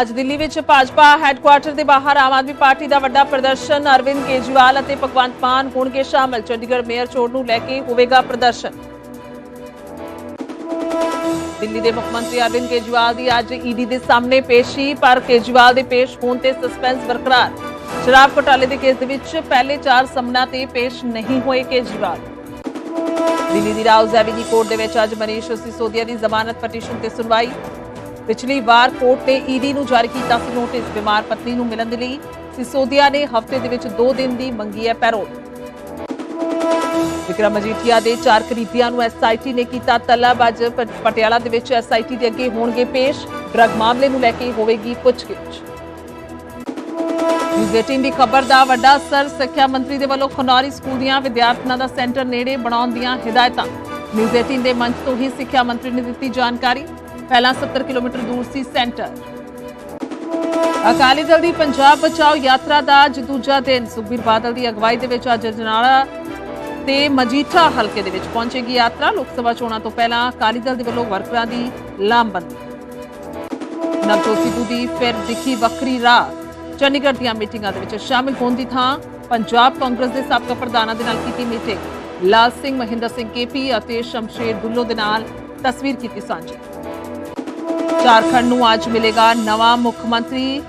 ਅੱਜ ਦਿੱਲੀ ਵਿੱਚ ਭਾਜਪਾ ਹੈੱਡਕੁਆਰਟਰ ਦੇ ਬਾਹਰ ਆਮ ਆਦਮੀ ਪਾਰਟੀ ਦਾ ਵੱਡਾ ਪ੍ਰਦਰਸ਼ਨ, ਅਰਵਿੰਦ ਕੇਜਰੀਵਾਲ ਅਤੇ ਭਗਵੰਤ ਮਾਨ ਹੋਣਗੇ ਸ਼ਾਮਲ। ਚੰਡੀਗੜ੍ਹ ਮੇਅਰ ਚੋਣ ਨੂੰ ਲੈ ਕੇ ਹੋਵੇਗਾ ਪ੍ਰਦਰਸ਼ਨ। ਦਿੱਲੀ ਦੇ ਮੁੱਖ ਮੰਤਰੀ ਅਰਵਿੰਦ ਕੇਜਰੀਵਾਲ ਦੀ ਅੱਜ ਈਡੀ ਦੇ ਸਾਹਮਣੇ ਪੇਸ਼ੀ, ਪਰ ਕੇਜਰੀਵਾਲ ਦੇ ਪੇਸ਼ ਹੋਣ ਤੇ ਸਸਪੈਂਸ ਬਰਕਰਾਰ। ਸ਼ਰਾਬ ਘੁਟਾਲੇ ਦੇ ਕੇਸ ਦੇ ਵਿੱਚ ਪਹਿਲੇ ਚਾਰ ਸਮਨਾਂ ਤੇ ਪੇਸ਼ ਨਹੀਂ ਹੋਏ ਕੇਜਰੀਵਾਲ। ਦਿੱਲੀ ਦੀ ਰਾਉਜ਼ ਐਵੀਨੀ ਕੋਰਟ ਦੇ ਵਿੱਚ ਅੱਜ ਮਨੀਸ਼ ਸਿਸੋਦੀਆ ਦੀ ਜ਼ਮਾਨਤ ਪਟੀਸ਼ਨ ਤੇ ਸੁਣਵਾਈ। ਪਿਛਲੀ ਵਾਰ ਕੋਰਟ ਨੇ ਈਡੀ ਨੂੰ ਜਾਰੀ ਕੀਤਾ ਸੀ ਨੋਟਿਸ। ਬਿਮਾਰ ਪਤਨੀ ਨੂੰ ਮਿਲਣ ਦੇ ਲਈ ਸਿਸੋਦੀਆ ਨੇ ਹਫ਼ਤੇ ਦੇ ਵਿੱਚ 2 ਦਿਨ ਦੀ ਮੰਗੀ ਹੈ ਪੈਰੋਲ। ਵਿਕਰਮ ਮਜੀਠੀਆ ਦੇ ਚਾਰ ਕਰੀਬੀਆਂ ਨੂੰ ਐਸਆਈਟੀ ਨੇ ਕੀਤਾ ਤਲਬ ਅੱਜ ਪਟਿਆਲਾ ਦੇ ਵਿੱਚ ਐਸਆਈਟੀ ਦੇ ਅੱਗੇ ਹੋਣਗੇ ਪੇਸ਼। ਡਰੱਗ ਮਾਮਲੇ ਨੂੰ ਲੈ ਕੇ ਹੋਵੇਗੀ ਪੁੱਛਗਿੱਛ। ਨਿਊਜ਼ 18 ਦੀ ਖਬਰ ਦਾ ਵੱਡਾ ਅਸਰ। ਸਿੱਖਿਆ ਮੰਤਰੀ ਦੇ ਵੱਲੋਂ ਖਨੌਰੀ ਸਕੂਲ ਦੀਆਂ ਵਿਦਿਆਰਥਣਾਂ ਦਾ ਸੈਂਟਰ ਨੇੜੇ ਬਣਾਉਣ ਦੀਆਂ ਹਦਾਇਤਾਂ। ਨਿਊਜ਼ 18 ਦੇ ਮੰਚ ਤੋਂ ਹੀ ਸਿੱਖਿਆ ਮੰਤਰੀ ਨੇ ਦਿੱਤੀ ਜਾਣਕਾਰੀ। ਪਹਿਲਾਂ 70 ਕਿਲੋਮੀਟਰ ਦੂਰ ਸੀ ਸੈਂਟਰ। ਅਕਾਲੀ ਦਲ ਦੀ ਪੰਜਾਬ ਬਚਾਓ ਯਾਤਰਾ ਦਾ ਅੱਜ ਦੂਜਾ ਦਿਨ। ਸੁਖਬੀਰ ਬਾਦਲ ਦੀ ਅਗਵਾਈ ਦੇ ਵਿੱਚ ਅੱਜ ਜਨਾਲਾ ਤੇ ਮਜੀਠਾ ਹਲਕੇ ਦੇ ਵਿੱਚ ਪਹੁੰਚੇਗੀ ਯਾਤਰਾ। ਲੋਕ ਸਭਾ ਚੋਣਾਂ ਤੋਂ ਪਹਿਲਾਂ ਅਕਾਲੀ ਦਲ ਦੇ ਵੱਲੋਂ ਵਰਕਰਾਂ ਦੀ ਲਾਮਬੰਦੀ। ਨਵਜੋਤ ਸਿੱਧੂ ਦੀ ਫਿਰ ਦਿਖੀ ਵੱਖਰੀ ਰਾਹ। ਚੰਡੀਗੜ੍ਹ ਦੀਆਂ ਮੀਟਿੰਗਾਂ ਦੇ ਵਿੱਚ ਸ਼ਾਮਿਲ ਹੋਣ ਦੀ ਥਾਂ ਪੰਜਾਬ ਕਾਂਗਰਸ ਦੇ ਸਾਬਕਾ ਪ੍ਰਧਾਨਾਂ ਦੇ ਨਾਲ ਕੀਤੀ ਮੀਟਿੰਗ। ਲਾਲ ਸਿੰਘ, ਮਹਿੰਦਰ ਸਿੰਘ ਕੇਪੀ ਅਤੇ ਸ਼ਮਸ਼ੇਰ ਦੁੱਲੋ ਦੇ ਨਾਲ ਤਸਵੀਰ ਕੀਤੀ ਸਾਂਝੀ। ਝਾਰਖੰਡ ਨੂੰ ਅੱਜ ਮਿਲੇਗਾ ਨਵਾਂ ਮੁੱਖ ਮੰਤਰੀ।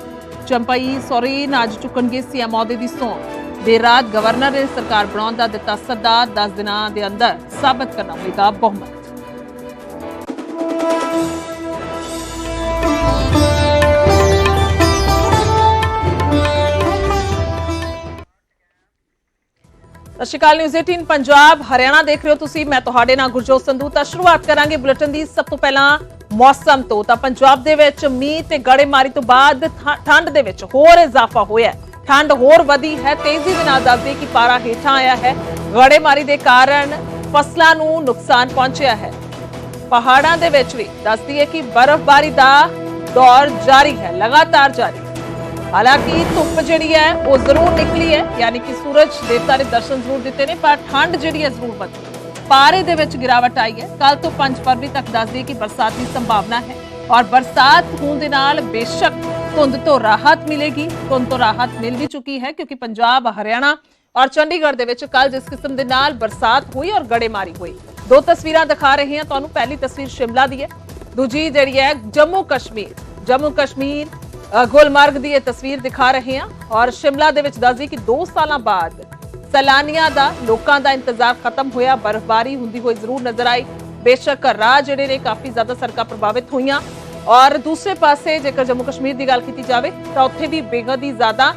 ਚੰਪਈ ਸੋਰੇਨ ਅੱਜ ਚੁੱਕਣਗੇ ਸੀਐਮ ਅਹੁਦੇ ਦੀ ਸਹੁੰ ਦੇਰ ਰਾਤ ਗਵਰਨਰ ਨੇ ਸਰਕਾਰ ਬਣਾਉਣ ਦਾ ਦਿੱਤਾ ਸੱਦਾ 10 ਦਿਨਾਂ ਦੇ ਅੰਦਰ ਸਾਬਤ ਕਰਨਾ ਹੋਵੇਗਾ ਬਹੁਮਤ। ਸਤਿ ਸ਼੍ਰੀ ਅਕਾਲ ਨਿਊਜ਼ 18 ਪੰਜਾਬ, ਹਰਿਆਣਾ ਦੇਖ ਰਹੇ ਹੋ ਤੁਸੀਂ, ਮੈਂ ਤੁਹਾਡੇ ਨਾਲ ਗੁਰਜੋਤ ਸੰਧੂ। ਤਾਂ ਸ਼ੁਰੂਆਤ ਕਰਾਂਗੇ ਬੁਲੇਟਿਨ ਦੀ ਸਭ ਤੋਂ ਪਹਿਲਾਂ ਮੌਸਮ ਤੋਂ। ਤਾਂ ਪੰਜਾਬ ਦੇ ਵਿੱਚ ਮੀਂਹ ਤੇ ਗੜੇਮਾਰੀ ਤੋਂ ਬਾਅਦ ਠੰਡ ਦੇ ਵਿੱਚ ਹੋਰ ਇਜ਼ਾਫਾ ਹੋਇਆ ਠੰਡ ਹੋਰ ਵਧੀ ਹੈ, ਤੇਜ਼ੀ ਦੇ ਨਾਲ ਦੱਸਦੇ ਕਿ ਪਾਰਾ ਹੇਠਾਂ ਆਇਆ ਹੈ। ਗੜੇਮਾਰੀ ਦੇ ਕਾਰਨ ਫਸਲਾਂ ਨੂੰ ਨੁਕਸਾਨ ਪਹੁੰਚਿਆ ਹੈ। ਪਹਾੜਾਂ ਦੇ ਵਿੱਚ ਵੀ ਦੱਸਦੀ ਹੈ ਕਿ ਬਰਫ਼ਬਾਰੀ ਦਾ ਦੌਰ ਜਾਰੀ ਹੈ, ਲਗਾਤਾਰ ਜਾਰੀ। ਹਾਲਾਂਕਿ ਧੁੱਪ ਜਿਹੜੀ ਹੈ ਉਹ ਜ਼ਰੂਰ ਨਿਕਲੀ ਹੈ, ਯਾਨੀ ਕਿ ਸੂਰਜ ਦੇਵਤਾ ਨੇ ਦਰਸ਼ਨ ਜ਼ਰੂਰ ਦਿੱਤੇ ਨੇ, ਪਰ ਠੰਡ ਜਿਹੜੀ ਹੈ ਜ਼ਰੂਰ ਵਧੀ ਪਾਰੇ ਦੇ ਵਿੱਚ ਗਿਰਾਵਟ ਆਈ ਹੈ। ਕੱਲ ਤੋਂ 5 ਫਰਵਰੀ ਤੱਕ ਦੱਸਦੀ ਹੈ ਕਿ ਬਰਸਾਤ ਦੀ ਸੰਭਾਵਨਾ ਹੈ ਔਰ ਬਰਸਾਤ ਹੋਣ ਦੇ ਨਾਲ ਬੇਸ਼ੱਕ ਧੁੰਦ ਤੋਂ ਰਾਹਤ ਮਿਲੇਗੀ। ਧੁੰਦ ਤੋਂ ਰਾਹਤ ਮਿਲ ਵੀ ਚੁੱਕੀ ਹੈ ਕਿਉਂਕਿ ਪੰਜਾਬ, ਹਰਿਆਣਾ ਔਰ ਚੰਡੀਗੜ੍ਹ ਦੇ ਵਿੱਚ ਕੱਲ ਜਿਸ ਕਿਸਮ ਦੇ ਨਾਲ ਬਰਸਾਤ ਹੋਈ ਔਰ ਗੜੇਮਾਰੀ ਹੋਈ। ਦੋ ਤਸਵੀਰਾਂ ਦਿਖਾ ਰਹੇ ਹਾਂ। ਤੁਹਾਨੂੰ ਪਹਿਲੀ ਤਸਵੀਰ ਸ਼ਿਮਲਾ ਦੀ ਹੈ। ਦੂਜੀ ਜਿਹੜੀ ਹੈ ਜੰਮੂ ਕਸ਼ਮੀਰ। ਜੰਮੂ ਕਸ਼ਮੀਰ ਗੁਲਮਰਗ ਦੀ ਇਹ ਤਸਵੀਰ ਦਿਖਾ ਰਹੇ ਹਾਂ ਔਰ ਸ਼ਿਮਲਾ ਦੇ ਵਿੱਚ ਦੱਸਦੀ ਕਿ 2 ਸਾਲਾਂ ਬਾਅਦ ਸੈਲਾਨੀਆਂ ਦਾ ਲੋਕਾਂ ਦਾ ਇੰਤਜ਼ਾਰ ਖਤਮ ਹੋਇਆ, ਬਰਫ਼ਬਾਰੀ ਹੁੰਦੀ ਹੋਈ ਜ਼ਰੂਰ ਨਜ਼ਰ ਆਈ। ਬੇਸ਼ੱਕ ਰਾਹ ਜਿਹੜੇ ਨੇ ਕਾਫੀ ਜ਼ਿਆਦਾ ਸੜਕਾਂ ਪ੍ਰਭਾਵਿਤ ਹੋਈਆਂ। ਔਰ ਦੂਸਰੇ ਪਾਸੇ ਜੇਕਰ ਜੰਮੂ ਕਸ਼ਮੀਰ ਦੀ ਗੱਲ ਕੀਤੀ ਜਾਵੇ ਤਾਂ ਉੱਥੇ ਵੀ ਬੇਹੱਦ ਹੀ ਜ਼ਿਆਦਾ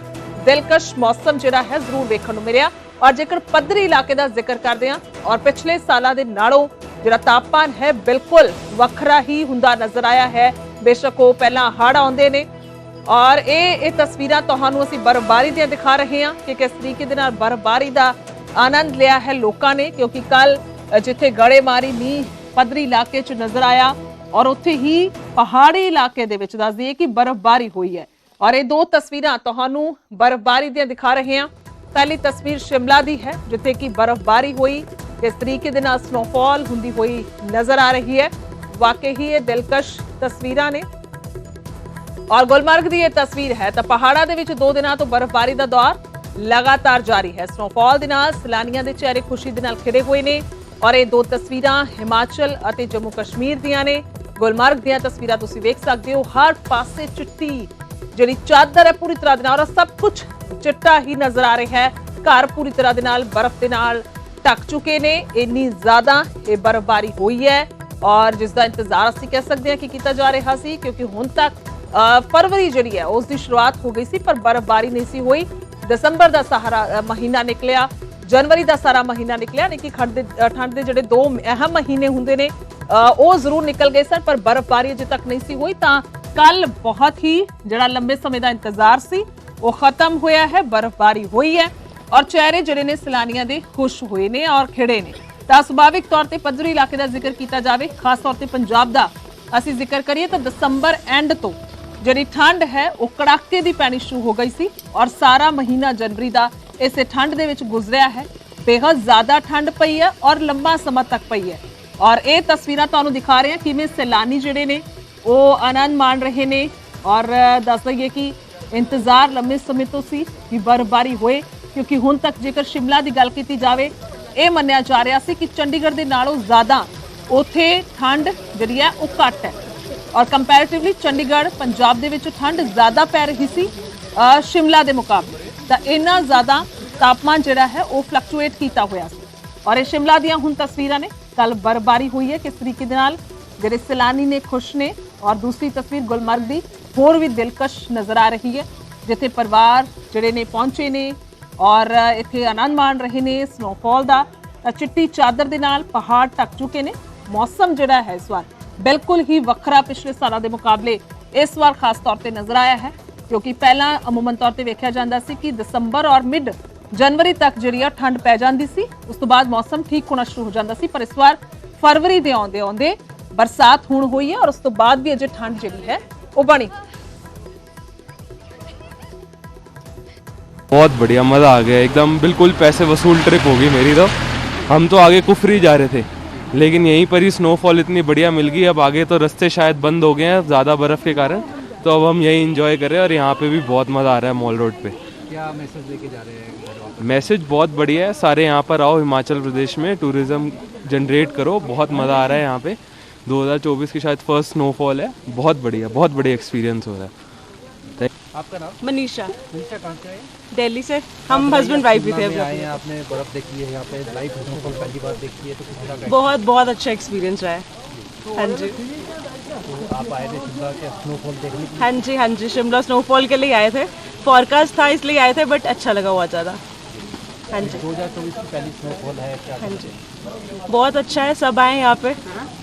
ਦਿਲਕਸ਼ ਮੌਸਮ ਜਿਹੜਾ ਹੈ ਜ਼ਰੂਰ ਵੇਖਣ ਨੂੰ ਮਿਲਿਆ। ਔਰ ਜੇਕਰ ਪੱਧਰੀ ਇਲਾਕੇ ਦਾ ਜ਼ਿਕਰ ਕਰਦੇ ਹਾਂ ਔਰ ਪਿਛਲੇ ਸਾਲਾਂ ਦੇ ਨਾਲੋਂ ਜਿਹੜਾ ਤਾਪਮਾਨ ਹੈ ਬਿਲਕੁਲ ਵੱਖਰਾ ਹੀ ਹੁੰਦਾ ਨਜ਼ਰ ਆਇਆ ਹੈ। ਬੇਸ਼ੱਕ ਉਹ ਪਹਿਲਾਂ ਹੜ੍ਹ ਆਉਂਦੇ ਨੇ ਔਰ ਇਹ ਇਹ ਤਸਵੀਰਾਂ ਤੁਹਾਨੂੰ ਅਸੀਂ ਬਰਫ਼ਬਾਰੀ ਦੀਆਂ ਦਿਖਾ ਰਹੇ ਹਾਂ ਕਿ ਕਿਸ ਤਰੀਕੇ ਦੇ ਨਾਲ ਬਰਫ਼ਬਾਰੀ ਦਾ ਆਨੰਦ ਲਿਆ ਹੈ ਲੋਕਾਂ ਨੇ, ਕਿਉਂਕਿ ਕੱਲ ਜਿੱਥੇ ਗੜੇਮਾਰੀ ਮੀਂਹ ਪੱਧਰੀ ਇਲਾਕੇ 'ਚ ਨਜ਼ਰ ਆਇਆ ਔਰ ਉੱਥੇ ਹੀ ਪਹਾੜੀ ਇਲਾਕੇ ਦੇ ਵਿੱਚ ਦੱਸਦੀ ਹੈ ਕਿ ਬਰਫ਼ਬਾਰੀ ਹੋਈ ਹੈ। ਔਰ ਇਹ ਦੋ ਤਸਵੀਰਾਂ ਤੁਹਾਨੂੰ ਬਰਫ਼ਬਾਰੀ ਦੀਆਂ ਦਿਖਾ ਰਹੇ ਹਾਂ। ਪਹਿਲੀ ਤਸਵੀਰ ਸ਼ਿਮਲਾ ਦੀ ਹੈ, ਜਿੱਥੇ ਕਿ ਬਰਫ਼ਬਾਰੀ ਹੋਈ, ਕਿਸ ਤਰੀਕੇ ਦੇ ਨਾਲ ਸਨੋਫਾਲ ਹੁੰਦੀ ਹੋਈ ਨਜ਼ਰ ਆ ਰਹੀ ਹੈ। ਵਾਕਈ ਹੀ ਇਹ ਦਿਲਕਸ਼ ਤਸਵੀਰਾਂ ਨੇ। ਔਰ ਗੁਲਮਰਗ ਦੀ ਇਹ ਤਸਵੀਰ ਹੈ ਤਾਂ ਪਹਾੜਾਂ ਦੇ ਵਿੱਚ ਦੋ ਦਿਨਾਂ ਤੋਂ ਬਰਫ਼ਬਾਰੀ ਦਾ ਦੌਰ ਲਗਾਤਾਰ ਜਾਰੀ ਹੈ। ਸਨੋਫਾਲ ਦੇ ਨਾਲ ਸੈਲਾਨੀਆਂ ਦੇ ਚਿਹਰੇ ਖੁਸ਼ੀ ਦੇ ਨਾਲ ਖਿੜੇ ਹੋਏ ਨੇ ਔਰ ਇਹ ਦੋ ਤਸਵੀਰਾਂ ਹਿਮਾਚਲ ਅਤੇ ਜੰਮੂ ਕਸ਼ਮੀਰ ਦੀਆਂ ਨੇ। ਗੁਲਮਰਗ ਦੀਆਂ ਤਸਵੀਰਾਂ ਤੁਸੀਂ ਵੇਖ ਸਕਦੇ ਹੋ। ਹਰ ਪਾਸੇ ਚਿੱਟੀ, ਜਿਹੜੀ ਚਾਦਰ ਹੈ, ਪੂਰੀ ਤਰ੍ਹਾਂ ਦੇ ਨਾਲ ਔਰ ਸਭ ਕੁਝ ਚਿੱਟਾ ਹੀ ਨਜ਼ਰ ਆ ਰਿਹਾ ਹੈ। ਘਰ ਪੂਰੀ ਤਰ੍ਹਾਂ ਦੇ ਨਾਲ ਬਰਫ਼ ਦੇ ਨਾਲ ਢੱਕ ਚੁੱਕੇ ਨੇ। ਇੰਨੀ ਜ਼ਿਆਦਾ ਇਹ ਬਰਫ਼ਬਾਰੀ ਹੋਈ ਹੈ ਔਰ ਜਿਸ ਦਾ ਇੰਤਜ਼ਾਰ ਅਸੀਂ ਕਹਿ ਸਕਦੇ ਹਾਂ ਕਿ ਕੀਤਾ ਜਾ ਰਿਹਾ ਸੀ, ਕਿਉਂਕਿ ਹੁਣ ਤੱਕ ਫਰਵਰੀ ਜਿਹੜੀ ਹੈ, ਉਸ ਦੀ ਸ਼ੁਰੂਆਤ ਹੋ ਗਈ ਸੀ, ਪਰ ਬਰਫ਼ਬਾਰੀ ਨਹੀਂ ਸੀ ਹੋਈ। ਦਸੰਬਰ ਦਾ ਸਾਰਾ ਮਹੀਨਾ ਨਿਕਲਿਆ। ਜਨਵਰੀ ਦਾ ਸਾਰਾ ਮਹੀਨਾ ਨਿਕਲਿਆ ਨਹੀਂ ਕਿ ਠੰਡ ਦੇ ਠੰਡ ਦੇ ਜਿਹੜੇ ਦੋ ਅਹਿਮ ਮਹੀਨੇ ਹੁੰਦੇ ਨੇ ਉਹ ਜ਼ਰੂਰ ਨਿਕਲ ਗਏ ਸਨ, ਪਰ ਬਰਫ਼ਬਾਰੀ ਅਜੇ ਤੱਕ ਨਹੀਂ ਸੀ ਹੋਈ। ਤਾਂ ਕੱਲ ਬਹੁਤ ਹੀ ਜਿਹੜਾ ਲੰਬੇ ਸਮੇਂ ਦਾ ਇੰਤਜ਼ਾਰ ਸੀ, ਉਹ ਖਤਮ ਹੋਇਆ ਹੈ, ਬਰਫ਼ਬਾਰੀ ਹੋਈ ਹੈ ਔਰ ਚਿਹਰੇ ਜਿਹੜੇ ਨੇ ਸੈਲਾਨੀਆਂ ਦੇ ਖੁਸ਼ ਹੋਏ ਨੇ ਔਰ ਖਿੜੇ ਨੇ। ਤਾਂ ਸੁਭਾਵਿਕ ਤੌਰ ਤੇ ਪੱਧਰੀ ਇਲਾਕੇ ਦਾ ਜ਼ਿਕਰ ਕੀਤਾ ਜਾਵੇ, ਖਾਸ ਤੌਰ ਤੇ ਪੰਜਾਬ ਦਾ। ਅਸੀਂ ਜ਼ਿਕਰ ਕਰੀਏ ਤਾਂ ਦਸੰਬਰ ਐਂਡ ਤੋਂ ਜਿਹੜੀ ਠੰਡ ਹੈ, ਉਹ ਕੜਾਕੇ ਦੀ ਪੈਣੀ ਸ਼ੁਰੂ ਹੋ ਗਈ ਸੀ ਔਰ ਸਾਰਾ ਮਹੀਨਾ ਜਨਵਰੀ ਦਾ ਇਸੇ ਠੰਡ ਦੇ ਵਿੱਚ ਗੁਜ਼ਰਿਆ ਹੈ। ਬੇਹੱਦ ਜ਼ਿਆਦਾ ਠੰਡ ਪਈ ਹੈ ਔਰ ਲੰਬਾ ਸਮਾਂ ਤੱਕ ਪਈ ਹੈ। ਔਰ ਇਹ ਤਸਵੀਰਾਂ ਤੁਹਾਨੂੰ ਦਿਖਾ ਰਹੇ ਹਾਂ ਕਿਵੇਂ ਸੈਲਾਨੀ ਜਿਹੜੇ ਨੇ, ਉਹ ਆਨੰਦ ਮਾਣ ਰਹੇ ਨੇ ਔਰ ਦੱਸ ਦਈਏ ਕਿ ਇੰਤਜ਼ਾਰ ਲੰਮੇ ਸਮੇਂ ਤੋਂ ਸੀ ਕਿ ਬਰਫ਼ਬਾਰੀ ਹੋਏ, ਕਿਉਂਕਿ ਹੁਣ ਤੱਕ ਜੇਕਰ ਸ਼ਿਮਲਾ ਦੀ ਗੱਲ ਕੀਤੀ ਜਾਵੇ, ਇਹ ਮੰਨਿਆ ਜਾ ਰਿਹਾ ਸੀ ਕਿ ਚੰਡੀਗੜ੍ਹ ਦੇ ਨਾਲੋਂ ਜ਼ਿਆਦਾ ਉਥੇ ਠੰਡ ਜਿਹੜੀ ਹੈ ਉਹ ਘੱਟ ਹੈ। ਔਰ ਕੰਪੈਰੀਟਿਵਲੀ ਚੰਡੀਗੜ੍ਹ, ਪੰਜਾਬ ਦੇ ਵਿੱਚ ਠੰਡ ਜ਼ਿਆਦਾ ਪੈ ਰਹੀ ਸੀ ਸ਼ਿਮਲਾ ਦੇ ਮੁਕਾਬਲੇ। ਤਾਂ ਇੰਨਾ ਜ਼ਿਆਦਾ ਤਾਪਮਾਨ ਜਿਹੜਾ ਹੈ, ਉਹ ਫਲਕਚੁਏਟ ਕੀਤਾ ਹੋਇਆ ਸੀ। ਔਰ ਇਹ ਸ਼ਿਮਲਾ ਦੀਆਂ ਹੁਣ ਤਸਵੀਰਾਂ ਨੇ। ਕੱਲ ਬਰਬਾਰੀ ਹੋਈ ਹੈ, ਕਿਸ ਤਰੀਕੇ ਦੇ ਨਾਲ? ਜਿਹੜੇ ਸੈਲਾਨੀ ਨੇ ਖੁਸ਼ ਨੇ। ਔਰ ਦੂਸਰੀ ਤਸਵੀਰ ਗੁਲਮਰਗ ਦੀ। ਹੋਰ ਵੀ ਦਿਲਕਸ਼ ਨਜ਼ਰ ਆ ਰਹੀ ਹੈ। ਜਿੱਥੇ ਪਰਿਵਾਰ ਜਿਹੜੇ ਨੇ ਪਹੁੰਚੇ ਨੇ। ਔਰ ਇੱਥੇ ਆਨੰਦ ਮਾਣ ਰਹੇ ਨੇ ਸਨੋਫਾਲ ਦਾ। ਤਾਂ ਚਿੱਟੀ ਚਾਦਰ ਦੇ ਨਾਲ ਪਹਾੜ ਢੱਕ ਚੁੱਕੇ ਨੇ। ਮੌਸਮ ਜਿਹੜਾ ਹੈ ਇਸ ਵਾਰ ਬਿਲਕੁਲ ਹੀ ਵੱਖਰਾ ਪਿਛਲੇ ਸਾਲਾਂ ਦੇ ਮੁਕਾਬਲੇ ਇਸ ਵਾਰ ਖਾਸ ਤੌਰ ਤੇ ਨਜ਼ਰ ਆਇਆ ਹੈ ਕਿਉਂਕਿ ਪਹਿਲਾਂ ਅਮੂਮਨ ਤੌਰ ਤੇ ਵੇਖਿਆ ਜਾਂਦਾ ਸੀ ਕਿ ਦਸੰਬਰ ਔਰ ਮਿਡ ਜਨਵਰੀ ਤੱਕ ਜਿਹੜੀ ਆ ਠੰਡ ਪੈ ਜਾਂਦੀ ਸੀ ਉਸ ਤੋਂ ਬਾਅਦ ਮੌਸਮ ਠੀਕ ਹੋਣਾ ਸ਼ੁਰੂ ਹੋ ਜਾਂਦਾ ਸੀ ਪਰ ਇਸ ਵਾਰ ਫਰਵਰੀ ਦੇ ਆਉਂਦੇ ਆਉਂਦੇ ਬਰਸਾਤ ਹੁਣ ਹੋਈ ਹੈ ਔਰ ਉਸ ਤੋਂ ਬਾਅਦ ਵੀ ਅਜੇ ਠੰਡ ਜਿਹੜੀ ਹੈ ਉਹ ਬਣੀ बहुत बढ़िया मज़ा आ गया एकदम बिल्कुल पैसे वसूल ट्रिप होगी मेरी तो हम तो आगे कुफरी जा रहे थे लेकिन यहीं पर ही स्नोफॉल इतनी बढ़िया मिल गई। अब आगे तो रास्ते शायद बंद हो गए हैं ज़्यादा बर्फ़ के कारण। तो अब हम यही इंजॉय करें और यहाँ पे भी बहुत मज़ा आ रहा है मॉल रोड पे। क्या मैसेज लेके जा रहे हैं मैसेज बहुत बढ़िया है। सारे यहाँ पर आओ हिमाचल प्रदेश में टूरिज़्म जनरेट करो। बहुत मज़ा आ रहा है यहाँ पे। 2024 की शायद फ़र्स्ट स्नोफॉल है। बहुत बढ़िया बहुत बढ़िया एक्सपीरियंस हो रहा है। आपका नाम? मनीषा। मनीषा कहाँ से आए? दिल्ली से। हम हस्बैंड वाइफ भी थे आए हैं आपने बर्फ़ देखी है यहाँ पे लाइव पहली बार देखी है तो तरह बहुत बहुत अच्छा एक्सपीरियंस रहा है। हाँ जी। आप आए थे शिमला के स्नोफॉल देखने के हाँ जी हाँ जी शिमला स्नोफॉल के लिए आए थे। फॉरकास्ट था इसलिए आए थे बट अच्छा लगा बहुत ज़्यादा। हाँ जी। दो हज़ार चौबीस की पहली स्नोफॉल है क्या हाँ जी। बहुत अच्छा है सब आए यहाँ पे।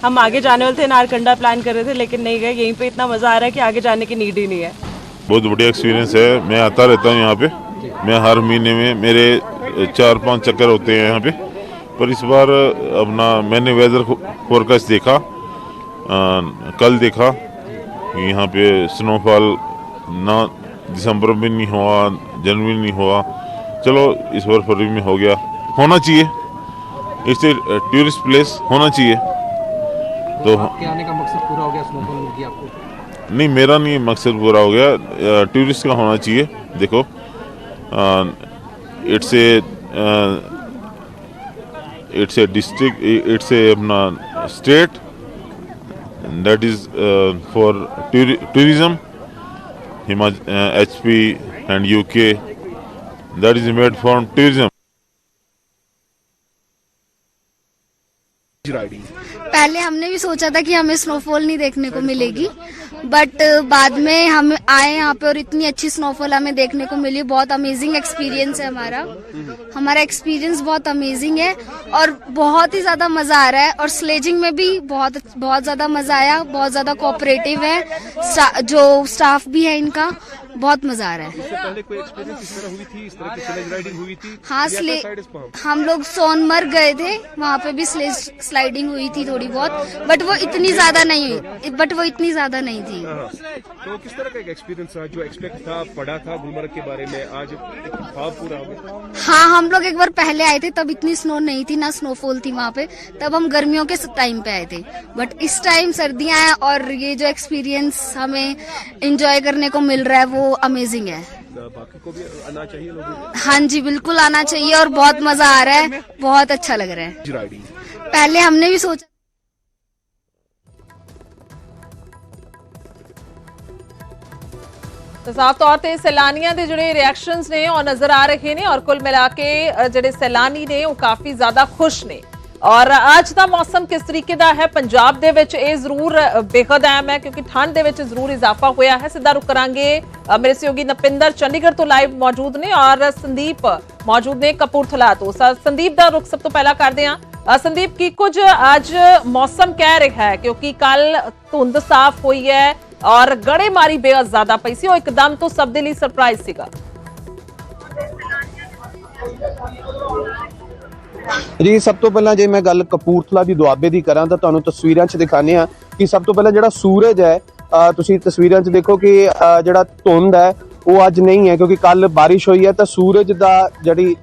हम आगे जाने वाले थे नारकंडा प्लान कर रहे थे लेकिन नहीं गए। यहीं पे इतना मज़ा आ रहा है कि आगे जाने की नीड ही नहीं है। बहुत बढ़िया एक्सपीरियंस है। मैं आता रहता हूँ यहाँ पे। मैं हर महीने में मेरे चार पाँच चक्कर होते हैं यहाँ पे। पर इस बार अपना मैंने वेदर फोरकास्ट देखा अ, कल देखा। यहाँ पे स्नोफॉल ना दिसंबर में नहीं हुआ जनवरी नहीं हुआ। चलो इस बार फरवरी में हो गया। होना चाहिए। इससे टूरिस्ट प्लेस होना चाहिए। तो आने का मकसद पूरा हो गया स्नोफॉल मिल गया आपको? नहीं, मेरा नहीं मकसद पूरा हो गया। टूरिस्ट का होना चाहिए, देखो। It's a it's a district it's a अपना state that is for tourism H P and U K that is made for tourism पहले हमने भी सोचा था कि हमें स्नोफॉल नहीं देखने को मिलेगी बट बाद में हम आए यहाँ पे और इतनी अच्छी स्नोफॉल हमें देखने को मिली। बहुत अमेजिंग एक्सपीरियंस है हमारा। हमारा एक्सपीरियंस बहुत अमेजिंग है और बहुत ही ज़्यादा मज़ा आ रहा है और स्लेजिंग में भी बहुत बहुत ज़्यादा मज़ा आया, बहुत ज़्यादा कोऑपरेटिव है। जो स्टाफ भी है इनका बहुत मज़ा आ रहा है। पहले कोई एक्सपीरियंस इस तरह हुई थी इस तरह की स्लेज राइडिंग हुई थी? हाँ स्ले पर हम? लोग सोनमर्ग गए थे वहाँ पे भी स्लेज स्लाइडिंग हुई थी थोड़ी बहुत बट वो इतनी ज़्यादा नहीं हुई बट वो इतनी ज़्यादा नहीं थी। हाँ। तो किस तरह का एक एक्सपीरियंस रहा जो एक्सपेक्ट था पढ़ा था गुलमर्ग के बारे में? आज ख्वाब पूरा हो गया। हाँ हम लोग एक बार पहले आए थे तब इतनी स्नो नहीं थी ना स्नोफॉल थी वहाँ पे तब हम गर्मियों के टाइम पे आए थे। बट इस टाइम सर्दियाँ हैं और ये जो एक्सपीरियंस हमें इंजॉय करने को मिल रहा है वो अमेजिंग है बाकी को भी आना चाहिए लोगों को हाँ जी बिल्कुल आना चाहिए और बहुत मजा आ रहा है बहुत अच्छा लग रहा है राइडिंग पहले हमने भी सोचा ਤਾਂ ਸਾਫ਼ ਤੌਰ ਤੇ ਸੈਲਾਨੀਆਂ ਦੇ ਜਿਹੜੇ ਰਿਐਕਸ਼ਨਸ ਨੇ ਉਹ ਨਜ਼ਰ ਆ ਰਹੇ ਨੇ ਔਰ ਕੁੱਲ ਮਿਲਾ ਕੇ ਅ, ਜਿਹੜੇ ਸੈਲਾਨੀ ਨੇ ਉਹ ਕਾਫੀ ਜ਼ਿਆਦਾ ਖੁਸ਼ ਨੇ ਔਰ ਅੱਜ ਦਾ ਮੌਸਮ ਕਿਸ ਤਰੀਕੇ ਦਾ ਹੈ? ਪੰਜਾਬ ਦੇ ਵਿੱਚ ਇਹ ਜ਼ਰੂਰ ਅ, ਬੇਹੱਦ ਅਹਿਮ ਹੈ ਕਿਉਂਕਿ ਠੰਡ ਦੇ ਵਿੱਚ ਜ਼ਰੂਰ ਇਜ਼ਾਫਾ ਹੋਇਆ ਹੈ। ਸਿੱਧਾ ਰੁਕ ਕਰਾਂਗੇ। ਮੇਰੇ ਸਹਿਯੋਗੀ ਨਪਿੰਦਰ ਚੰਡੀਗੜ੍ਹ ਤੋਂ ਲਾਈਵ ਮੌਜੂਦ ਨੇ ਔਰ ਸੰਦੀਪ ਮੌਜੂਦ ਨੇ ਕਪੂਰਥਲਾ ਤੋਂ। ਸੰਦੀਪ ਦਾ ਰੁਕ ਸਭ ਤੋਂ ਪਹਿਲਾਂ ਕਰਦੇ ਹਾਂ। ਸੰਦੀਪ ਕੀ ਕੁਝ ਅੱਜ ਮੌਸਮ ਕਹਿ ਰਿਹਾ ਹੈ? ਕਿਉਂਕਿ ਕੱਲ ਧੁੰਦ ਸਾਫ਼ ਹੋਈ ਹੈ ਔਰ ਗੜੇਮਾਰੀ ਬੇਹੱਦ ਜ਼ਿਆਦਾ ਪਈ ਸੀ। ਉਹ ਇੱਕਦਮ ਤੋਂ ਸਭ ਦੇ ਲਈ ਸਰਪ੍ਰਾਈਜ਼ ਸੀਗਾ। ਜੀ ਸਭ ਤੋਂ ਪਹਿਲਾਂ ਜੇ ਮੈਂ ਗੱਲ ਕਪੂਰਥਲਾ ਦੀ ਦੁਆਬੇ ਦੀ ਕਰਾਂ ਤਾਂ ਤੁਹਾਨੂੰ ਤਸਵੀਰਾਂ 'ਚ ਦਿਖਾਣੇ ਆ ਕਿ ਸਭ ਤੋਂ ਪਹਿਲਾਂ ਜਿਹੜਾ ਸੂਰਜ ਹੈ ਤੁਸੀਂ ਤਸਵੀਰਾਂ 'ਚ ਦੇਖੋ ਕਿ ਜਿਹੜਾ ਧੁੰਦ ਹੈ, ਉਹ ਅੱਜ ਨਹੀਂ ਹੈ ਕਿਉਂਕਿ ਕੱਲ ਬਾਰਿਸ਼ ਹੋਈ ਹੈ ਤਾਂ ਸੂਰਜ ਦਾ ਜਿਹੜੀ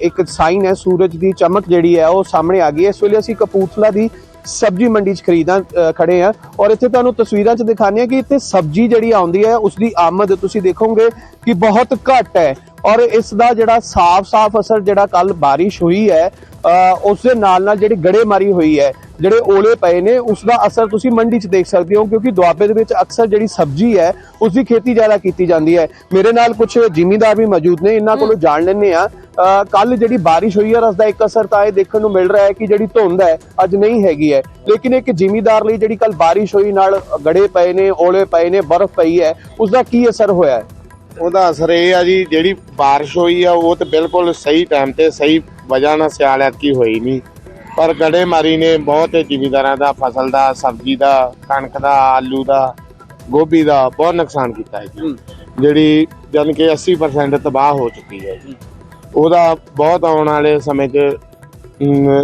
ਇੱਕ ਸਾਈਨ ਹੈ, ਸੂਰਜ ਦੀ ਚਮਕ ਜਿਹੜੀ ਹੈ ਉਹ ਸਾਹਮਣੇ ਆ ਗਈ ਹੈ। ਇਸ ਵੇਲੇ ਅਸੀਂ ਕਪੂਰਥਲਾ ਦੀ ਸਬਜ਼ੀ ਮੰਡੀ 'ਚ ਖਰੀਦਾਂ ਖੜੇ ਆ। ਔਰ ਇੱਥੇ ਤੁਹਾਨੂੰ ਤਸਵੀਰਾਂ 'ਚ ਦਿਖਾਉਂਦੇ ਆ ਕਿ ਇੱਥੇ ਸਬਜ਼ੀ ਜਿਹੜੀ ਆਉਂਦੀ ਹੈ ਉਸ ਦੀ ਆਮਦ ਤੁਸੀਂ ਦੇਖੋਗੇ ਕਿ ਬਹੁਤ ਘੱਟ ਹੈ। ਔਰ ਇਸ ਦਾ ਜਿਹੜਾ ਸਾਫ਼-ਸਾਫ਼ ਅਸਰ ਜਿਹੜਾ ਕੱਲ ਬਾਰਿਸ਼ ਹੋਈ ਹੈ ਅ, ਉਸ ਦੇ ਨਾਲ ਨਾਲ ਜਿਹੜੀ ਗੜੇਮਾਰੀ ਹੋਈ ਹੈ ਜਿਹੜੇ ਓਲੇ ਪਏ ਨੇ ਉਸ ਦਾ ਅਸਰ ਤੁਸੀਂ ਮੰਡੀ 'ਚ ਦੇਖ ਸਕਦੇ ਹੋ ਕਿਉਂਕਿ ਦੁਆਬੇ ਦੇ ਵਿੱਚ ਅਕਸਰ ਜਿਹੜੀ ਸਬਜ਼ੀ ਹੈ ਉਸ ਦੀ ਖੇਤੀ ਜ਼ਿਆਦਾ ਕੀਤੀ ਜਾਂਦੀ ਹੈ। ਮੇਰੇ ਨਾਲ ਕੁਝ ਜ਼ਿਮੀਂਦਾਰ ਵੀ ਮੌਜੂਦ ਨੇ ਇਹਨਾਂ ਕੋਲੋਂ ਜਾਣ ਲੈਂਦੇ ਆ ਕੱਲ ਜਿਹੜੀ ਬਾਰਿਸ਼ ਹੋਈ ਹੈ ਉਸ ਦਾ ਇੱਕ ਅਸਰ ਤਾਂ ਇਹ ਦੇਖਣ ਨੂੰ ਮਿਲ ਰਿਹਾ ਹੈ ਕਿ ਜਿਹੜੀ ਧੁੰਦ ਹੈ ਅੱਜ ਨਹੀਂ ਹੈਗੀ ਹੈ। ਲੇਕਿਨ ਇੱਕ ਜ਼ਿਮੀਂਦਾਰ ਲਈ ਜਿਹੜੀ ਕੱਲ ਬਾਰਿਸ਼ ਹੋਈ ਨਾਲ ਗੜੇ ਪਏ ਨੇ ਓਲੇ ਪਏ ਨੇ ਬਰਫ਼ ਪਈ ਹੈ ਉਸ ਦਾ ਕੀ ਅਸਰ ਹੋਇਆ ਹੈ? ਉਹਦਾ ਅਸਰ ਇਹ ਆ ਜੀ ਜਿਹੜੀ ਬਾਰਿਸ਼ ਹੋਈ ਆ ਉਹ ਤੇ ਬਿਲਕੁਲ ਸਹੀ ਟਾਈਮ ਤੇ ਸਹੀ ਵਜ੍ਹਾ ਨਾਲ ਸਿਆਲ ਐਤਕੀ ਹੋਈ ਨਹੀਂ। ਪਰ ਗੜੇਮਾਰੀ ਨੇ ਬਹੁਤ ਜ਼ਿਮੀਂਦਾਰਾਂ ਦਾ ਫਸਲ ਦਾ ਸਬਜ਼ੀ ਦਾ ਕਣਕ ਦਾ ਆਲੂ ਦਾ ਗੋਭੀ ਦਾ ਬਹੁਤ ਨੁਕਸਾਨ ਕੀਤਾ ਹੈ ਜੀ। ਜਿਹੜੀ ਜਾਣੀ ਕਿ 80% ਤਬਾਹ ਹੋ ਚੁੱਕੀ ਹੈ ਜੀ। ਉਹਦਾ ਬਹੁਤ ਆਉਣ ਵਾਲੇ ਸਮੇਂ 'ਚ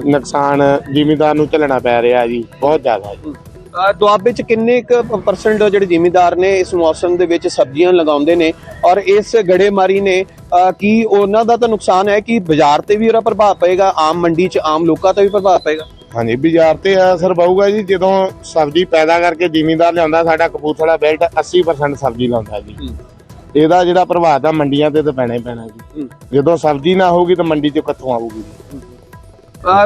ਨੁਕਸਾਨ ਜ਼ਿਮੀਂਦਾਰ ਨੂੰ ਝੱਲਣਾ ਪੈ ਰਿਹਾ ਜੀ ਬਹੁਤ ਜ਼ਿਆਦਾ ਜੀ। ਦੁਆਬੇ ਚ ਕਿੰਨੇ ਕੁ ਪਰਸੈਂਟ ਜਿਹੜੇ ਜ਼ਿਮੀਂਦਾਰ ਨੇ ਇਸ ਮੌਸਮ ਦੇ ਵਿੱਚ ਸਬਜ਼ੀਆਂ ਲਗਾਉਂਦੇ ਨੇ ਔਰ ਇਸ ਗੜੇਮਾਰੀ ਨੇ ਕੀ ਉਹਨਾਂ ਦਾ ਤਾਂ ਨੁਕਸਾਨ ਹੈ ਕਿ ਬਾਜ਼ਾਰ ਤੇ ਵੀ ਉਹਦਾ ਪ੍ਰਭਾਵ ਪਏਗਾ ਆਮ ਮੰਡੀ ਚ ਆਮ ਲੋਕਾਂ ਤੇ ਵੀ ਪ੍ਰਭਾਵ ਪਏਗਾ? ਹਾਂਜੀ ਬਾਜ਼ਾਰ ਤੇ ਅਸਰ ਪਊਗਾ ਜੀ ਜਦੋਂ ਸਬਜ਼ੀ ਪੈਦਾ ਕਰਕੇ ਜ਼ਿਮੀਂਦਾਰ ਲਿਆਉਂਦਾ ਸਾਡਾ ਕਪੂਰਥਲਾ ਬੈਲਟ 80% ਸਬਜ਼ੀ ਲਾਉਂਦਾ ਜੀ। ਇਹਦਾ ਜਿਹੜਾ ਪ੍ਰਭਾਵ ਆ ਮੰਡੀਆਂ ਤੇ ਤਾਂ ਪੈਣਾ ਹੀ ਪੈਣਾ ਜੀ। ਜਦੋਂ ਸਬਜ਼ੀ ਨਾ ਹੋਊਗੀ ਤਾਂ ਮੰਡੀ 'ਚ ਕਿੱਥੋਂ ਆਊਗੀ?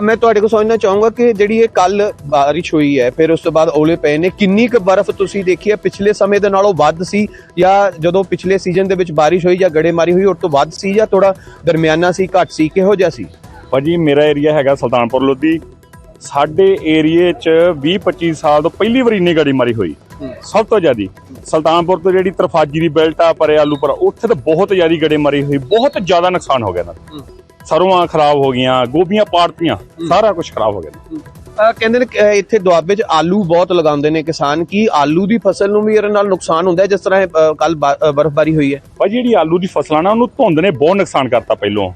ਮੈਂ ਤੁਹਾਡੇ ਕੋਲ ਸਮਝਣਾ ਚਾਹੂੰਗਾ ਕਿ ਜਿਹੜੀ ਇਹ ਕੱਲ ਬਾਰਿਸ਼ ਹੋਈ ਹੈ ਫਿਰ ਉਸ ਤੋਂ ਬਾਅਦ ਓਲੇ ਪਏ ਨੇ ਕਿੰਨੀ ਕੁ ਬਰਫ਼ ਤੁਸੀਂ ਦੇਖੀ ਹੈ? ਪਿਛਲੇ ਸਮੇਂ ਦੇ ਨਾਲੋਂ ਵੱਧ ਸੀ ਜਾਂ ਜਦੋਂ ਪਿਛਲੇ ਸੀਜ਼ਨ ਦੇ ਵਿੱਚ ਬਾਰਿਸ਼ ਹੋਈ ਜਾਂ ਗੜੇਮਾਰੀ ਹੋਈ ਉਸ ਤੋਂ ਵੱਧ ਸੀ ਜਾਂ ਥੋੜਾ ਦਰਮਿਆਨਾ ਸੀ ਘੱਟ ਸੀ ਕਿਹੋ ਜਿਹਾ ਸੀ? ਭਾਜੀ ਮੇਰਾ ਏਰੀਆ ਹੈਗਾ ਸੁਲਤਾਨਪੁਰ ਲੋਧੀ। ਸਾਡੇ ਏਰੀਏ 'ਚ 20 25 ਸਾਲ ਤੋਂ ਪਹਿਲੀ ਵਾਰੀ ਇੰਨੀ ਗਾੜੀ ਮਾਰੀ ਹੋਈ ਸਭ ਤੋਂ ਜ਼ਿਆਦੀ। ਸੁਲਤਾਨਪੁਰ ਤੋਂ ਜਿਹੜੀ ਤਰਫਾਜੀ ਦੀ ਬੈਲਟ ਆ ਪਰੇ ਆਲੂ ਪਰ ਉੱਥੇ ਤਾਂ ਬਹੁਤ ਜ਼ਿਆਦੀ ਗੜੇ ਮਾਰੀ ਹੋਈ ਬਹੁਤ ਜ਼ਿਆਦਾ ਨੁਕਸਾਨ ਹੋ ਗਿਆ ਨਾ ਸਰੋਆਂ ਖਰਾਬ ਹੋ ਗਈਆਂ ਗੋਭੀਆਂ ਪਾੜਤੀਆਂ ਸਾਰਾ ਕੁਝ ਖਰਾਬ ਹੋ ਗਿਆ। ਕਹਿੰਦੇ ਨੇ ਇੱਥੇ ਦੁਆਬੇ 'ਚ ਆਲੂ ਬਹੁਤ ਲਗਾਉਂਦੇ ਨੇ ਕਿਸਾਨ ਕੀ ਆਲੂ ਦੀ ਫਸਲ ਨੂੰ ਵੀ ਇਹਦੇ ਨਾਲ ਨੁਕਸਾਨ ਹੁੰਦਾ ਜਿਸ ਤਰ੍ਹਾਂ ਕੱਲ ਬਰਫ਼ਬਾਰੀ ਹੋਈ ਹੈ। ਭਾਜੀ ਜਿਹੜੀ ਆਲੂ ਦੀ ਫਸਲਾਂ ਨਾ ਉਹਨੂੰ ਧੁੰਦ ਨੇ ਬਹੁਤ ਨੁਕਸਾਨ ਕਰਤਾ ਪਹਿਲੋਂ।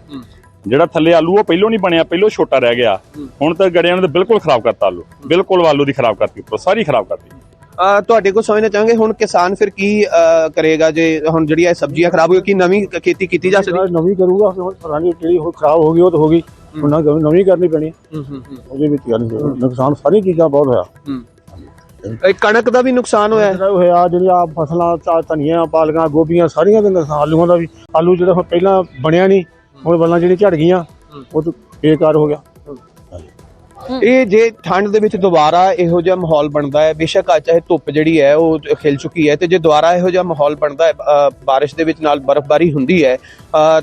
ਜਿਹੜਾ ਥੱਲੇ ਆਲੂ ਉਹ ਪਹਿਲੋਂ ਨਹੀਂ ਬਣਿਆ ਪਹਿਲੋਂ ਛੋਟਾ ਰਹਿ ਗਿਆ। ਹੁਣ ਤਾਂ ਗੜਿਆਂ ਨੇ ਬਿਲਕੁਲ ਖਰਾਬ ਕਰਤਾ ਆਲੂ। ਬਿਲਕੁਲ ਆਲੂ ਦੀ ਖਰਾਬ ਕਰਤੀ ਸਾਰੀ ਖਰਾਬ ਕਰਤੀ। ਤੁਹਾਡੇ ਕੋਲ ਸਮਝਣਾ ਚਾਹਾਂਗੇ ਹੁਣ ਕਿਸਾਨ ਫਿਰ ਕੀ ਕਰੇਗਾ ਜੇ ਹੁਣ ਜਿਹੜੀ ਇਹ ਸਬਜ਼ੀਆਂ ਖਰਾਬ ਹੋਈ ਕੀ ਨਵੀਂ ਖੇਤੀ ਕੀਤੀ ਜਾ ਸਕਦੀ? ਨਵੀਂ ਕਰੂਗਾ ਹੁਣ ਪੁਰਾਣੀ ਜਿਹੜੀ ਹੁਣ ਖਰਾਬ ਹੋ ਗਈ ਉਹ ਤਾਂ ਹੋ ਗਈ। ਹੁਣ ਨਵੀਂ ਕਰਨੀ ਪੈਣੀ। ਹੈ। ਉਹਦੇ ਵਿੱਚ ਨਹੀਂ ਨੁਕਸਾਨ ਸਾਰੀ ਚੀਜ਼ਾਂ ਬਹੁਤ ਹੋਇਆ। ਇਹ ਕਣਕ ਦਾ ਵੀ ਨੁਕਸਾਨ ਹੋਇਆ? ਹੈ ਹੋਇਆ ਜਿਹੜੀ ਆ ਫਸਲਾਂ ਧਨੀਆਂ ਪਾਲਕਾਂ ਗੋਭੀਆਂ ਸਾਰੀਆਂ ਦੇ ਨੁਕਸਾਨ ਆਲੂਆਂ ਦਾ ਵੀ। ਆਲੂ ਜਿਹੜਾ ਪਹਿਲਾਂ ਬਣਿਆ ਨਹੀਂ ਹੁਣ ਬੱਲਾਂ ਜਿਹੜੀ ਝੜ ਗਈਆਂ ਉਹ ਤਾਂ ਬੇਕਾਰ ਹੋ ਗਿਆ। ਇਹ ਜੇ ਠੰਡ ਦੇ ਵਿੱਚ ਦੁਬਾਰਾ ਇਹੋ ਜਿਹਾ ਮਾਹੌਲ ਬਣਦਾ ਹੈ ਬੇਸ਼ੱਕ ਅੱਜ ਚਾਹੇ ਧੁੱਪ ਜਿਹੜੀ ਹੈ ਉਹ ਖਿਲ ਚੁੱਕੀ ਹੈ ਤੇ ਜੇ ਦੁਬਾਰਾ ਇਹੋ ਜਿਹਾ ਮਾਹੌਲ ਬਣਦਾ ਹੈ ਬਾਰਿਸ਼ ਦੇ ਵਿੱਚ ਨਾਲ ਬਰਫ਼ਬਾਰੀ ਹੁੰਦੀ ਹੈ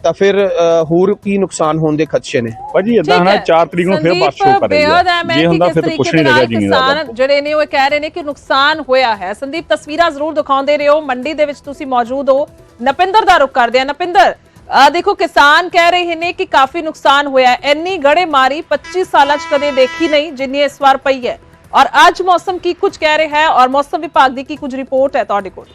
ਤਾਂ ਫਿਰ ਹੋਰ ਕੀ ਨੁਕਸਾਨ ਹੋਣ ਦੇ ਖਦਸ਼ੇ ਨੇ? ਭਾਜੀ ਇਦਾਂ ਹਨਾ ਹੈ। 4 ਤਰੀਕ ਨੂੰ ਫਿਰ ਬਾਰਿਸ਼ ਕਰ ਰਹੀ ਹੈ। ਜੇ ਹੁੰਦਾ ਕਿਸ ਫਿਰ ਦੇ ਨਹੀਂ ਨਾਲ ਰਹੇਗਾ ਦਾ ਕਿਸਾਨ ਜਿਹੜੇ ਨੇ ਉਹ ਕਹਿ ਰਹੇ ਨੇ ਕਿ ਨੁਕਸਾਨ ਹੋਇਆ ਹੈ। ਸੰਦੀਪ ਤਸਵੀਰਾਂ ਜ਼ਰੂਰ ਦਿਖਾਉਂਦੇ ਰਹੋ। ਮੰਡੀ ਦੇ ਵਿੱਚ ਤੁਸੀਂ ਮੌਜੂਦ ਹੋ। ਨਪਿੰਦਰ ਦਾ ਰੁਖ ਕਰਦੇ ਆ ਨਪਿੰਦਰ ਆ ਦੇਖੋ ਕਿਸਾਨ ਕਹਿ ਰਹੇ ਨੇ ਕਿ ਕਾਫੀ ਨੁਕਸਾਨ ਹੋਇਆ ਹੈ। ਇੰਨੀ ਗੜੇ ਮਾਰੀ 25 ਸਾਲਾਂ 'ਚ ਕਦੇ ਦੇਖੀ ਨਹੀਂ ਜਿੰਨੀ ਇਸ ਵਾਰ ਪਈ ਹੈ। ਔਰ ਅੱਜ ਮੌਸਮ ਕੀ ਕੁਝ ਕਹਿ ਰਿਹਾ ਹੈ ਔਰ ਮੌਸਮ ਵਿਭਾਗ ਦੀ ਕੀ ਕੁਝ ਰਿਪੋਰਟ ਹੈ ਤੁਹਾਡੇ ਕੋਲ?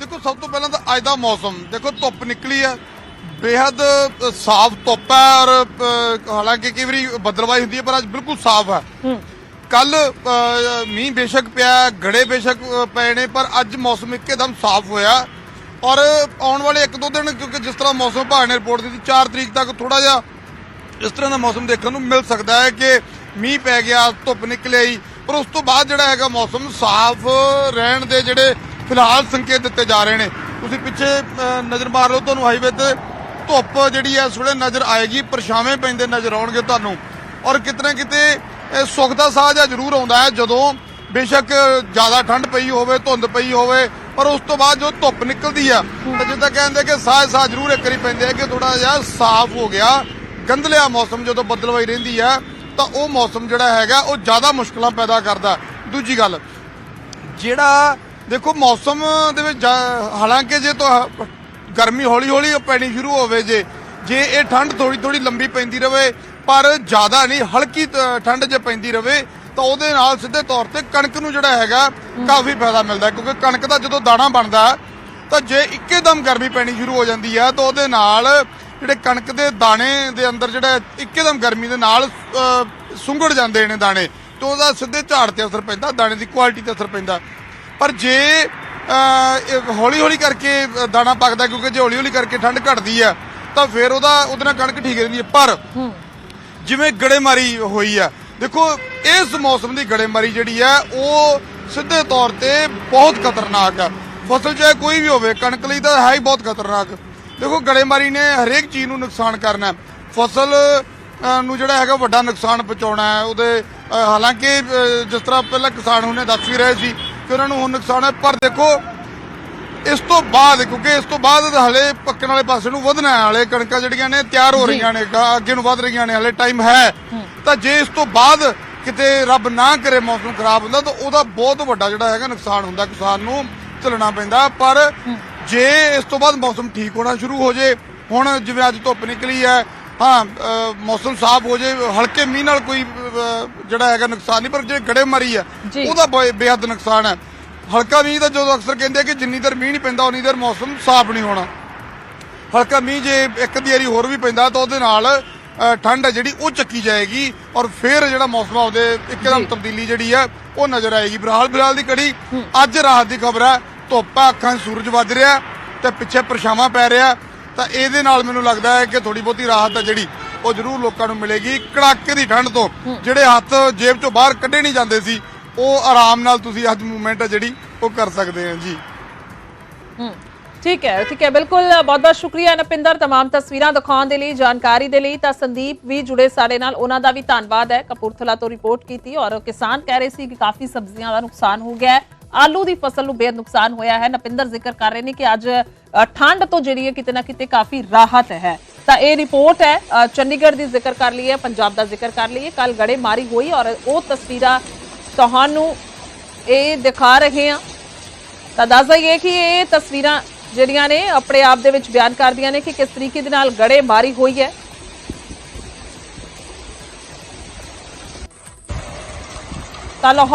ਦੇਖੋ ਸਭ ਤੋਂ ਪਹਿਲਾਂ ਤਾਂ ਅੱਜ ਦਾ ਮੌਸਮ। ਦੇਖੋ ਧੁੱਪ ਨਿਕਲੀ ਹੈ। ਬੇहद ਸਾਫ਼ ਧੁੱਪ ਹੈ ਔਰ ਹਾਲਾਂਕਿ ਕਈ ਵਾਰੀ ਬੱਦਲਵਾਈ ਹੁੰਦੀ ਹੈ ਪਰ ਅੱਜ ਬਿਲਕੁਲ ਸਾਫ਼ ਹੈ। ਕੱਲ ਮੀਂਹ ਬੇਸ਼ੱਕ ਪਿਆ ਗੜੇ ਬੇਸ਼ੱਕ ਪਏ ਨੇ ਪਰ ਅੱਜ ਮੌਸਮ ਇੱਕਦਮ ਸਾਫ਼ ਹੋਇਆ। ਔਰ ਆਉਣ ਵਾਲੇ ਇੱਕ ਦੋ ਦਿਨ, ਕਿਉਂਕਿ ਜਿਸ ਤਰ੍ਹਾਂ ਮੌਸਮ ਵਿਭਾਗ ਨੇ ਰਿਪੋਰਟ ਦਿੱਤੀ 4 ਤਰੀਕ ਤੱਕ ਥੋੜਾ ਜਿਹਾ ਇਸ ਤਰ੍ਹਾਂ ਦਾ ਮੌਸਮ ਦੇਖਣ ਨੂੰ ਮਿਲ ਸਕਦਾ ਹੈ ਕਿ ਮੀਂਹ ਪੈ ਗਿਆ, ਧੁੱਪ ਨਿਕਲ ਆਈ, ਪਰ ਉਸ ਤੋਂ ਬਾਅਦ ਜਿਹੜਾ ਹੈਗਾ ਮੌਸਮ ਸਾਫ਼ ਰਹਿਣ ਦੇ ਜਿਹੜੇ ਫਿਲਹਾਲ ਸੰਕੇਤ ਦਿੱਤੇ ਜਾ ਰਹੇ ਨੇ। ਤੁਸੀਂ ਪਿੱਛੇ ਨਜ਼ਰ ਮਾਰ ਲਓ ਤੁਹਾਨੂੰ ਹਾਈਵੇ ਤੇ, ਧੁੱਪ ਜਿਹੜੀ ਹੈ ਇਸ ਨਜ਼ਰ ਆਏਗੀ ਪਰਛਾਵੇਂ ਪੈਂਦੇ ਨਜ਼ਰ ਆਉਣਗੇ ਤੁਹਾਨੂੰ। ਔਰ ਕਿਤਨੇ ਕਿਤੇ ਸੁੱਖ ਦਾ ਸਾਹ ਜਿਹਾ ਜ਼ਰੂਰ ਆਉਂਦਾ ਹੈ, ਜਦੋਂ ਬੇਸ਼ੱਕ ਜ਼ਿਆਦਾ ਠੰਡ ਪਈ ਹੋਵੇ, ਧੁੰਦ ਪਈ ਹੋਵੇ ਪਰ ਉਸ ਤੋਂ ਬਾਅਦ ਜੋ ਧੁੱਪ ਨਿਕਲਦੀ ਆ, ਤਾਂ ਜਿੱਦਾਂ ਕਹਿੰਦੇ ਕਿ ਸਾਹ ਸਾਹ ਜ਼ਰੂਰ ਇੱਕ ਵਾਰੀ ਪੈਂਦੇ ਆ ਕਿ ਥੋੜਾ ਜਿਹਾ ਸਾਫ਼ ਹੋ ਗਿਆ। ਗੰਦਲਿਆ ਮੌਸਮ ਜਦੋਂ ਬੱਦਲਵਾਈ ਰਹਿੰਦੀ ਆ, ਤਾਂ ਉਹ ਮੌਸਮ ਜਿਹੜਾ ਹੈਗਾ, ਉਹ ਜ਼ਿਆਦਾ ਮੁਸ਼ਕਲਾਂ ਪੈਦਾ ਕਰਦਾ। ਦੂਜੀ ਗੱਲ, ਜਿਹੜਾ ਦੇਖੋ ਮੌਸਮ ਦੇ ਵਿੱਚ ਜਾ- ਹਾਲਾਂਕਿ ਜੇ ਤਾਂ ਗਰਮੀ ਹੌਲੀ ਹੌਲੀ ਪੈਣੀ ਸ਼ੁਰੂ ਹੋਵੇ ਜੇ ਜੇ ਇਹ ਠੰਡ ਥੋੜੀ ਥੋੜੀ ਲੰਬੀ ਪੈਂਦੀ ਰਵੇ, ਪਰ ਜ਼ਿਆਦਾ ਨਹੀਂ, ਹਲਕੀ ਤ- ਠੰਡ ਜੇ ਪੈਂਦੀ ਰਵੇ ਤਾਂ ਉਹਦੇ ਨਾਲ ਸਿੱਧੇ ਤੌਰ ਤੇ ਕਣਕ ਨੂੰ ਜਿਹੜਾ ਹੈਗਾ ਕਾਫੀ ਫਾਇਦਾ ਮਿਲਦਾ ਕਿਉਂਕਿ ਕਣਕ ਦਾ ਜਦੋਂ ਦਾਣਾ ਬਣਦਾ ਤਾਂ ਜੇ ਇੱਕੇਦਮ ਗਰਮੀ ਪੈਣੀ ਸ਼ੁਰੂ ਹੋ ਜਾਂਦੀ ਹੈ ਤਾਂ ਉਹਦੇ ਨਾਲ ਜਿਹੜੇ ਕਣਕ ਦੇ ਦਾਣੇ ਦੇ ਅੰਦਰ ਜਿਹੜਾ ਇੱਕੇਦਮ ਗਰਮੀ ਦੇ ਨਾਲ ਸੁੰਗੜ ਜਾਂਦੇ ਨੇ ਦਾਣੇ ਤੇ ਉਹਦਾ ਸਿੱਧੇ ਝਾੜ ਤੇ ਅਸਰ ਪੈਂਦਾ ਦਾਣੇ ਦੀ ਕੁਆਲਿਟੀ ਤੇ ਅਸਰ ਪੈਂਦਾ। ਪਰ ਜੇ ਹੌਲੀ ਹੌਲੀ ਕਰਕੇ ਦਾਣਾ ਪੱਕਦਾ ਕਿਉਂਕਿ ਜੇ ਹੌਲੀ ਹੌਲੀ ਕਰਕੇ ਠੰਡ ਘਟਦੀ ਹੈ ਤਾਂ ਫਿਰ ਉਹਦਾ ਉਹਦੇ ਨਾਲ ਕਣਕ ਠੀਕ ਰਹਿੰਦੀ ਹੈ। ਪਰ ਜਿਵੇਂ ਗੜੇਮਾਰੀ ਹੋਈ ਆ ਦੇਖੋ ਇਸ ਮੌਸਮ ਦੀ ਗੜੇਮਾਰੀ ਜਿਹੜੀ ਹੈ ਉਹ ਸਿੱਧੇ ਤੌਰ ਤੇ ਬਹੁਤ ਖਤਰਨਾਕ ਹੈ। ਫਸਲ ਚਾਹੇ ਕੋਈ ਵੀ ਹੋਵੇ ਕਣਕ ਲਈ ਤਾਂ ਹੈ ਹੀ ਬਹੁਤ ਖਤਰਨਾਕ। ਦੇਖੋ ਗੜੇਮਾਰੀ ਨੇ ਹਰੇਕ ਚੀਜ਼ ਨੂੰ ਨੁਕਸਾਨ ਕਰਨਾ ਫਸਲ ਨੂੰ ਜਿਹੜਾ ਹੈਗਾ ਵੱਡਾ ਨੁਕਸਾਨ ਪਹੁੰਚਾਉਣਾ ਹੈ। ਉਹਦੇ ਹਾਲਾਂਕਿ ਜਿਸ ਤਰ੍ਹਾਂ ਪਹਿਲਾਂ ਕਿਸਾਨ ਉਹਨੇ ਦੱਸ ਵੀ ਰਹੇ ਸੀ ਕਿ ਉਹਨਾਂ ਨੂੰ ਹੁਣ ਨੁਕਸਾਨ ਹੈ। ਪਰ ਦੇਖੋ ਇਸ ਤੋਂ ਬਾਅਦ ਕਿਉਂਕਿ ਇਸ ਤੋਂ ਬਾਅਦ ਹਲੇ ਪੱਕਣ ਵਾਲੇ ਪਾਸੇ ਨੂੰ ਵਧਣਾ ਹੈ। ਹਲੇ ਕਣਕਾਂ ਜਿਹੜੀਆਂ ਨੇ ਤਿਆਰ ਹੋ ਰਹੀਆਂ ਨੇ ਅੱਗੇ ਨੂੰ ਵਧ ਰਹੀਆਂ ਨੇ ਹਲੇ ਟਾਈਮ ਹੈ। ਤਾਂ ਜੇ ਇਸ ਤੋਂ ਬਾਅਦ ਕਿਤੇ ਰੱਬ ਨਾ ਕਰੇ ਮੌਸਮ ਖਰਾਬ ਹੁੰਦਾ ਤਾਂ ਉਹਦਾ ਬਹੁਤ ਵੱਡਾ ਜਿਹੜਾ ਹੈਗਾ ਨੁਕਸਾਨ ਹੁੰਦਾ ਕਿਸਾਨ ਨੂੰ ਝੱਲਣਾ ਪੈਂਦਾ। ਪਰ ਜੇ ਇਸ ਤੋਂ ਬਾਅਦ ਮੌਸਮ ਠੀਕ ਹੋਣਾ ਸ਼ੁਰੂ ਹੋ ਜੇ ਹੁਣ ਜਿਵੇਂ ਅੱਜ ਧੁੱਪ ਨਿਕਲੀ ਹੈ ਹਾਂ ਮੌਸਮ ਸਾਫ਼ ਹੋ ਜੇ ਹਲਕੇ ਮੀਂਹ ਨਾਲ ਕੋਈ ਜਿਹੜਾ ਹੈਗਾ ਨੁਕਸਾਨ ਨਹੀਂ ਪਰ ਜੇ ਗੜੇ ਮਾਰੀ ਹੈ। ਉਹਦਾ ਬੇਹੱਦ ਨੁਕਸਾਨ ਹੈ। ਹਲਕਾ ਮੀਂਹ ਤਾਂ ਜਦੋਂ ਅਕਸਰ ਕਹਿੰਦੇ ਆ ਕਿ ਜਿੰਨੀ ਦੇਰ ਮੀਂਹ ਨਹੀਂ ਪੈਂਦਾ ਉਨੀ ਦੇਰ ਮੌਸਮ ਸਾਫ਼ ਨਹੀਂ ਹੋਣਾ। ਹਲਕਾ ਮੀਂਹ ਜੇ ਇੱਕ ਦੀ ਵਾਰੀ ਹੋਰ ਵੀ ਪੈਂਦਾ ਤਾਂ ਉਹਦੇ ਨਾਲ ਠੰਡ ਹੈ ਜਿਹੜੀ ਉਹ ਚੱਕੀ ਜਾਏਗੀ ਔਰ ਫਿਰ ਜਿਹੜਾ ਮੌਸਮ ਆ ਉਹਦੇ ਇੱਕਦਮ ਤਬਦੀਲੀ ਜਿਹੜੀ ਹੈ ਉਹ ਨਜ਼ਰ ਆਏਗੀ। ਫਿਲਹਾਲ ਫਿਲਹਾਲ ਦੀ ਕੜੀ ਅੱਜ ਰਾਤ ਦੀ ਖਬਰ ਹੈ ਧੁੱਪ ਆ ਅੱਖਾਂ ਸੂਰਜ ਵੱਜ ਰਿਹਾ ਤੇ ਪਿੱਛੇ ਪਰਛਾਵਾਂ ਪੈ ਰਿਹਾ। ਤਾਂ ਇਹਦੇ ਨਾਲ ਮੈਨੂੰ ਲੱਗਦਾ ਹੈ ਕਿ ਥੋੜੀ ਬਹੁਤੀ ਰਾਹਤ ਹੈ ਜਿਹੜੀ ਉਹ ਜ਼ਰੂਰ ਲੋਕਾਂ ਨੂੰ ਮਿਲੇਗੀ। ਕੜਾਕੇ ਦੀ ਠੰਡ ਤੋਂ ਜਿਹੜੇ ਹੱਥ ਜੇਬ ਚੋਂ ਬਾਹਰ ਕੱਢੇ ਨਹੀਂ ਜਾਂਦੇ ਸੀ ਉਹ ਆਰਾਮ ਨਾਲ ਤੁਸੀਂ ਅੱਜ ਮੂਵਮੈਂਟ ਹੈ ਜਿਹੜੀ ਉਹ ਕਰ ਸਕਦੇ ਆ ਜੀ। ਹੂੰ। ਠੀਕ ਹੈ ਠੀਕ ਹੈ ਬਿਲਕੁਲ ਬਹੁਤ ਬਹੁਤ ਸ਼ੁਕਰੀਆ ਨਪਿੰਦਰ तमाम ਤਸਵੀਰਾਂ ਦਿਖਾਉਣ ਦੇ ਲਈ ਜਾਣਕਾਰੀ ਦੇ ਲਈ ਤਾਂ ਸੰਦੀਪ ਵੀ ਜੁੜੇ ਸਾਡੇ ਨਾਲ ਉਹਨਾਂ ਦਾ ਵੀ ਧੰਨਵਾਦ ਹੈ ਕਪੂਰਥਲਾ ਤੋਂ ਰਿਪੋਰਟ ਕੀਤੀ ਔਰ ਕਿਸਾਨ ਕਹਿ ਰਹੇ ਸੀ ਕਿ ਕਾਫੀ ਸਬਜ਼ੀਆਂ ਦਾ ਨੁਕਸਾਨ ਹੋ ਗਿਆ ਹੈ ਆਲੂ ਦੀ ਫਸਲ ਨੂੰ ਬੇਹੱਦ ਨੁਕਸਾਨ ਹੋਇਆ ਹੈ ਨਪਿੰਦਰ ਜ਼ਿਕਰ ਕਰ ਰਹੇ ਨੇ ਕਿ ਅੱਜ ਅ, ਠੰਡ ਤੋਂ ਜਿਹੜੀ ਹੈ ਕਿਤੇ ਨਾ ਕਿਤੇ ਕਾਫੀ ਰਾਹਤ ਹੈ ਤਾਂ ਇਹ ਰਿਪੋਰਟ ਹੈ ਅ, ਚੰਡੀਗੜ੍ਹ ਦੀ ਜ਼ਿਕਰ ਕਰ ਲਈ ਹੈ ਪੰਜਾਬ ਦਾ ਜ਼ਿਕਰ ਕਰ ਲਈਏ ਕੱਲ ਗੜੇ ਮਾਰੀ ਹੋਈ ਔਰ ਉਹ ਤਸਵੀਰਾਂ ਤੁਹਾਨੂੰ ਇਹ ਦਿਖਾ ਰਹੇ ਹਾਂ ਤਾਂ ਦੱਸ ਦਈਏ ਕਿ ਇਹ ਤਸਵੀਰਾਂ ਜਿਹੜੀਆਂ ਨੇ ਆਪਣੇ ਆਪ ਦੇ ਵਿੱਚ ਬਿਆਨ ਕਰਦੀਆਂ ਨੇ ਕਿ ਕਿਸ ਤਰੀਕੇ ਦੇ ਨਾਲ ਗੜੇ ਮਾਰੀ ਹੋਈ ਹੈ। ਤਾਂ